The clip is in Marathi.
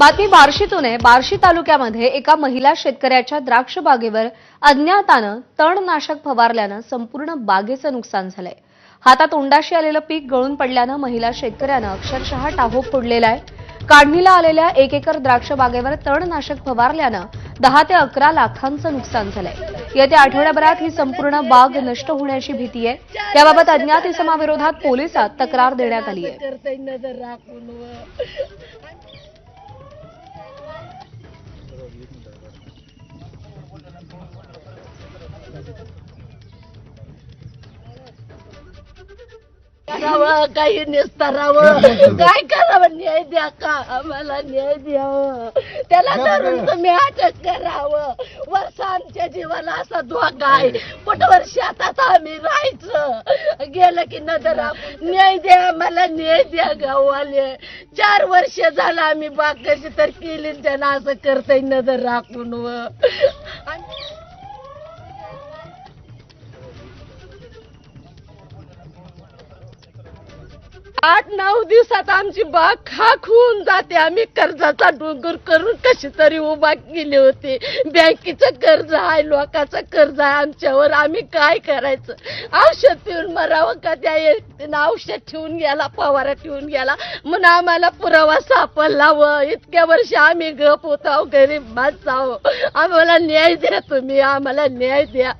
बातमी बार्शीतून आहे. बार्शी तालुक्यामध्ये एका महिला शेतकऱ्याच्या द्राक्ष बागेवर अज्ञातानं तणनाशक फवारल्यानं संपूर्ण बागेचं नुकसान झालंय. हातातोंडाशी आलेलं पीक गळून पडल्यानं महिला शेतकऱ्यानं अक्षरशः टाहो फोडलेला आहे. काढणीला आलेल्या एक एकर द्राक्ष बागेवर तणनाशक फवारल्यानं दहा ते अकरा लाखांचं नुकसान झालंय. येत्या आठवड्याभरात ही संपूर्ण बाग नष्ट होण्याची भीती आहे. याबाबत अज्ञात इसमाविरोधात पोलिसात तक्रार देण्यात आली आहे. करावं काही निस्तारावं. काय करावं? न्याय द्या का? आम्हाला न्याय द्यावं त्याला धरून तुम्ही अटक करावं. वर्ष आमच्या जीवाला असा धोका आहे. कुठवर शेतात आम्ही राहायचं? गेलं की नजर न्याय द्या आम्हाला न्याय द्या गाववाले. चार वर्ष झालं आम्ही बाग कशी तर केली त्यांना असं करताय नजर राखून व. आठ नऊ दिवसात आमची बाग खाक होऊन जाते. आम्ही कर्जाचा डोंगर करून कशी तरी उभा केली होती. बँकेचं कर्ज आहे लोकांचं कर्ज आहे आमच्यावर. आम्ही काय करायचं? औषध पिऊन मरावं का? त्या औषध ठेवून गेला फवारा ठेवून गेला म्हणून आम्हाला पुरावा सापडला व इतक्या वर्ष आम्ही गप होतो. गरीब माणसं आम्हाला न्याय द्या तुम्ही. आम्हाला न्याय द्या.